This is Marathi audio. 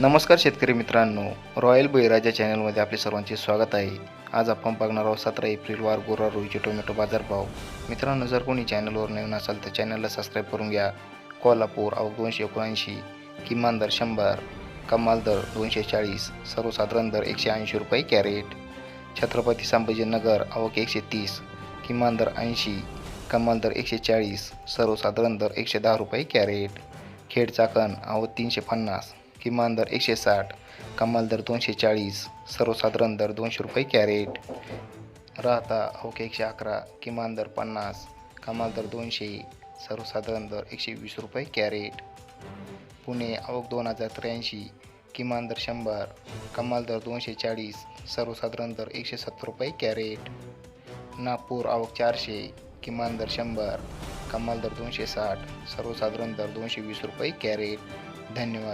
नमस्कार शेतकरी मित्रांनो. रॉयल बळीराजा चॅनलमध्ये आपले सर्वांचे स्वागत आहे. आज आपण बघणार आहोत सतरा एप्रिल वार गुरुवार रोजीचे टोमॅटो बाजारभाव. मित्रांनो जर कोणी चॅनलवर नवीन असाल तर चॅनलला सबस्क्राईब करून घ्या. कोल्हापूर अवघ दोनशे एकोणऐंशी किमान दर शंभर कमाल दर दोनशे चाळीस सर्वसाधारण दर एकशे ऐंशी रुपये कॅरेट. छत्रपती संभाजीनगर आवक एकशे तीस किमान दर ऐंशी कमाल दर एकशे चाळीस सर्वसाधारण दर एकशे दहा रुपये कॅरेट. खेड चाकण आवक तीनशे पन्नास किमान दर एकशे साठ कमाल दर दोनशे चाळीस सर्वसाधारण दर दोनशे रुपये कॅरेट. राहता आवक एकशे अकरा किमान दर पन्नास कमाल दर दोनशे सर्वसाधारण दर एकशे वीस रुपये कॅरेट. पुणे आवक दोन हजार त्र्याऐंशी किमान दर शंभर कमाल दर दोनशे चाळीस सर्वसाधारण दर एकशे सत्तर रुपये कॅरेट. नागपूर आवक चारशे किमान दर शंभर कमाल दर दोनशे साठ सर्वसाधारण दर दोनशे वीस रुपये कॅरेट. धन्यवाद.